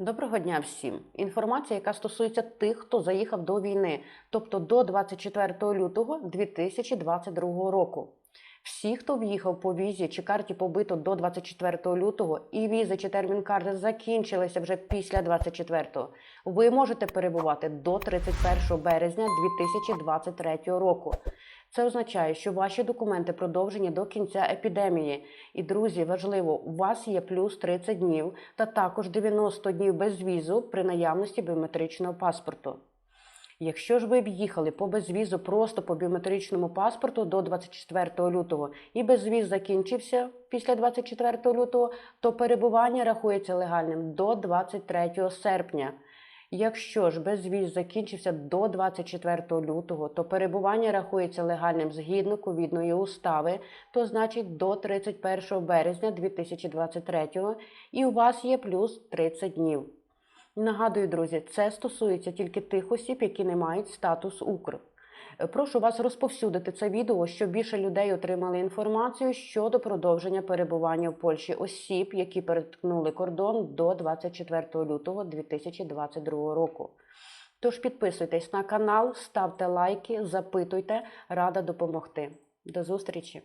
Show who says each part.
Speaker 1: Доброго дня всім. Інформація, яка стосується тих, хто заїхав до війни, тобто до 24 лютого 2022 року. Всі, хто в'їхав по візі чи карті побиту до 24 лютого, і візи чи термін карти закінчилися вже після 24-го, ви можете перебувати до 31 березня 2023 року. Це означає, що ваші документи продовжені до кінця епідемії. І, друзі, важливо, у вас є плюс 30 днів та також 90 днів без візу при наявності біометричного паспорту. Якщо ж ви в'їхали по безвізу просто по біометричному паспорту до 24 лютого і безвіз закінчився після 24 лютого, то перебування рахується легальним до 23 серпня. Якщо ж безвіз закінчився до 24 лютого, то перебування рахується легальним згідно ковідної устави, то значить до 31 березня 2023 і у вас є плюс 30 днів. Нагадую, друзі, це стосується тільки тих осіб, які не мають статус Укр. Е, Прошу вас розповсюдити це відео, щоб більше людей отримали інформацію щодо продовження перебування в Польщі осіб, які переткнули кордон до 24 лютого 2022 року. Тож підписуйтесь на канал, ставте лайки, запитуйте, рада допомогти. До зустрічі!